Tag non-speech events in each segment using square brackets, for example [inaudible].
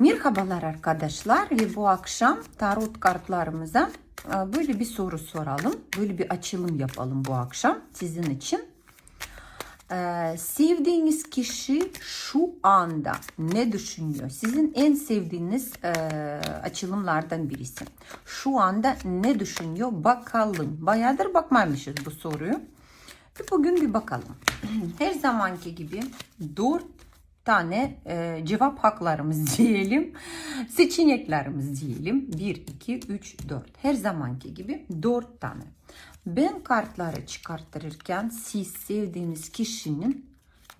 Merhabalar arkadaşlar ve bu akşam tarot kartlarımıza e, böyle bir soru soralım. Böyle bir açılım yapalım bu akşam sizin için. Ee, sevdiğiniz kişi şu anda ne düşünüyor? Sizin en sevdiğiniz e, açılımlardan birisi. Şu anda ne düşünüyor? Bakalım. Bayağıdır bakmamışız bu soruyu. Ve bugün bir bakalım. [clears throat] Her zamanki gibi dört tane e, cevap haklarımız [laughs] diyelim. Seçeneklerimiz diyelim. 1, 2, 3, 4. Her zamanki gibi 4 tane. Ben kartları çıkartırken siz sevdiğiniz kişinin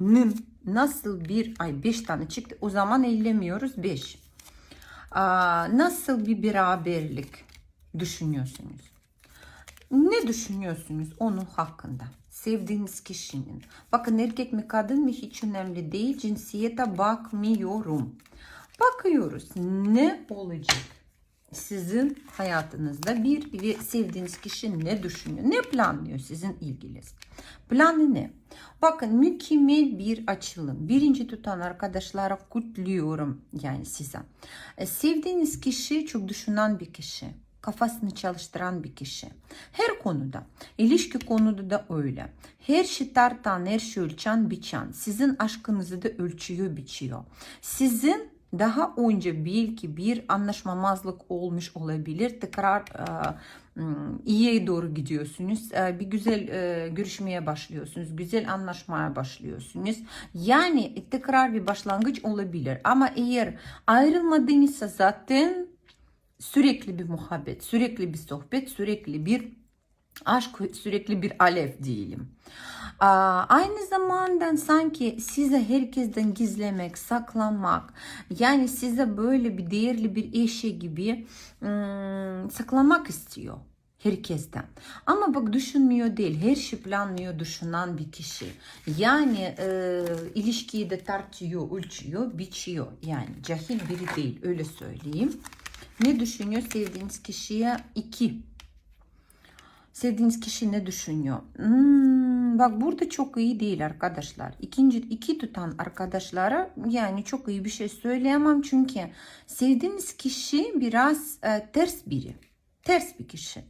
nin nasıl bir ay 5 tane çıktı. O zaman ellemiyoruz 5. Nasıl bir beraberlik düşünüyorsunuz? Ne düşünüyorsunuz onun hakkında? Sevdiğiniz kişinin. Bakın erkek mi kadın mı hiç önemli değil. Cinsiyete bakmıyorum. Bakıyoruz ne olacak? Sizin hayatınızda bir ve sevdiğiniz kişi ne düşünüyor? Ne planlıyor sizin ilgili? Planı ne? Bakın mükemmel bir açılım. Birinci tutan arkadaşlara kutluyorum yani size. E, Sevdiğiniz kişi çok düşünen bir kişi kafasını çalıştıran bir kişi. Her konuda, ilişki konuda da öyle. Her şey tartan, her şey ölçen, biçen. Sizin aşkınızı da ölçüyor, biçiyor. Sizin daha önce belki bir anlaşmamazlık olmuş olabilir. Tekrar e, iyiye doğru gidiyorsunuz. E, bir güzel e, görüşmeye başlıyorsunuz. Güzel anlaşmaya başlıyorsunuz. Yani tekrar bir başlangıç olabilir. Ama eğer ayrılmadıysa zaten sürekli bir muhabbet, sürekli bir sohbet, sürekli bir aşk, sürekli bir alev diyelim. Aynı zamanda sanki size herkesten gizlemek, saklanmak, yani size böyle bir değerli bir eşe gibi ım, saklamak istiyor herkesten. Ama bak düşünmüyor değil. Her şey planlıyor, düşünen bir kişi. Yani e, ilişkiyi de tartıyor, ölçüyor, biçiyor. Yani cahil biri değil öyle söyleyeyim. Ne düşünüyor sevdiğiniz kişiye? 2. Sevdiğiniz kişi ne düşünüyor? Hmm, bak burada çok iyi değil arkadaşlar. İkinci iki tutan arkadaşlara yani çok iyi bir şey söyleyemem çünkü sevdiğiniz kişi biraz e, ters biri. Ters bir kişi.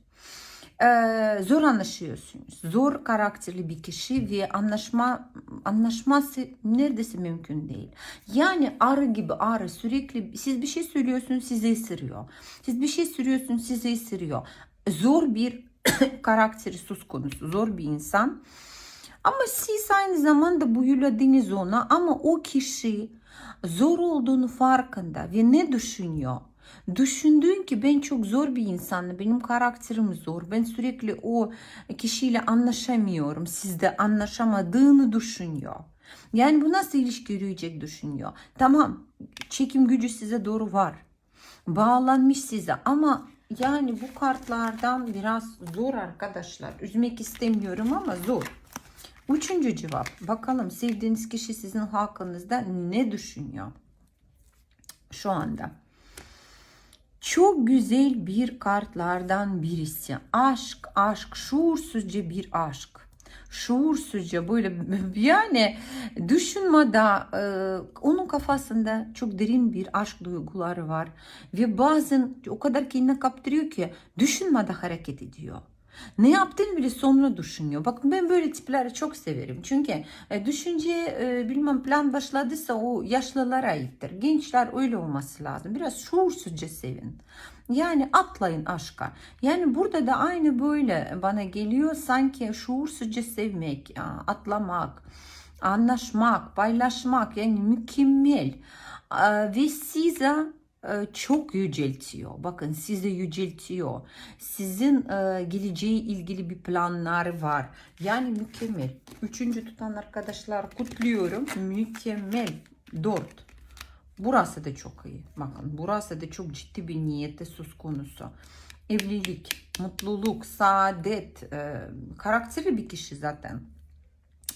Ee, zor anlaşıyorsunuz. Zor karakterli bir kişi ve anlaşma anlaşması neredeyse mümkün değil. Yani arı gibi arı sürekli siz bir şey söylüyorsunuz sizi ısırıyor. Siz bir şey söylüyorsunuz sizi ısırıyor. Zor bir [coughs] karakteri söz konusu. Zor bir insan. Ama siz aynı zamanda bu yüklediniz ona ama o kişi zor olduğunu farkında ve ne düşünüyor? Düşündüğün ki ben çok zor bir insanım. Benim karakterim zor. Ben sürekli o kişiyle anlaşamıyorum. Sizde anlaşamadığını düşünüyor. Yani bu nasıl ilişki yürüyecek düşünüyor. Tamam çekim gücü size doğru var. Bağlanmış size ama yani bu kartlardan biraz zor arkadaşlar. Üzmek istemiyorum ama zor. Üçüncü cevap. Bakalım sevdiğiniz kişi sizin hakkınızda ne düşünüyor? Şu anda. Çok güzel bir kartlardan birisi. Aşk, aşk, şuursuzca bir aşk. Şuursuzca böyle [laughs] yani düşünmeden onun kafasında çok derin bir aşk duyguları var. Ve bazen o kadar kendine kaptırıyor ki düşünmeden hareket ediyor. Ne yaptığını bile sonra düşünüyor. Bakın ben böyle tipleri çok severim. Çünkü e, düşünce e, bilmem plan başladıysa o yaşlılara aittir. Gençler öyle olması lazım. Biraz şuursuzca sevin. Yani atlayın aşka. Yani burada da aynı böyle bana geliyor. Sanki şuursuzca sevmek, atlamak, anlaşmak, paylaşmak yani mükemmel. Ve size çok yüceltiyor. Bakın sizi yüceltiyor. Sizin e, geleceği ilgili bir planlar var. Yani mükemmel. Üçüncü tutan arkadaşlar kutluyorum. Mükemmel. Dört. Burası da çok iyi. Bakın burası da çok ciddi bir niyette söz konusu. Evlilik, mutluluk, saadet, e, karakteri bir kişi zaten.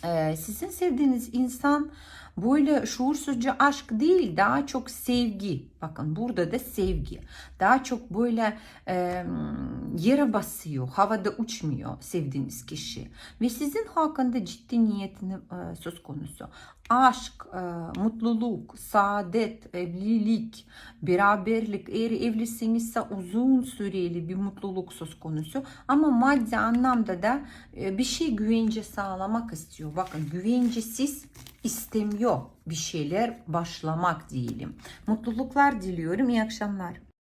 Ee, sizin sevdiğiniz insan Böyle şuursuzca aşk değil daha çok sevgi. Bakın burada da sevgi. Daha çok böyle e, yere basıyor, havada uçmuyor sevdiğiniz kişi. Ve sizin hakkında ciddi niyetini e, söz konusu. Aşk, e, mutluluk, saadet, evlilik, beraberlik. Eğer evlisinizse uzun süreli bir mutluluk söz konusu. Ama maddi anlamda da e, bir şey güvence sağlamak istiyor. Bakın güvencesiz istemiyor bir şeyler başlamak diyelim. Mutluluklar diliyorum. İyi akşamlar.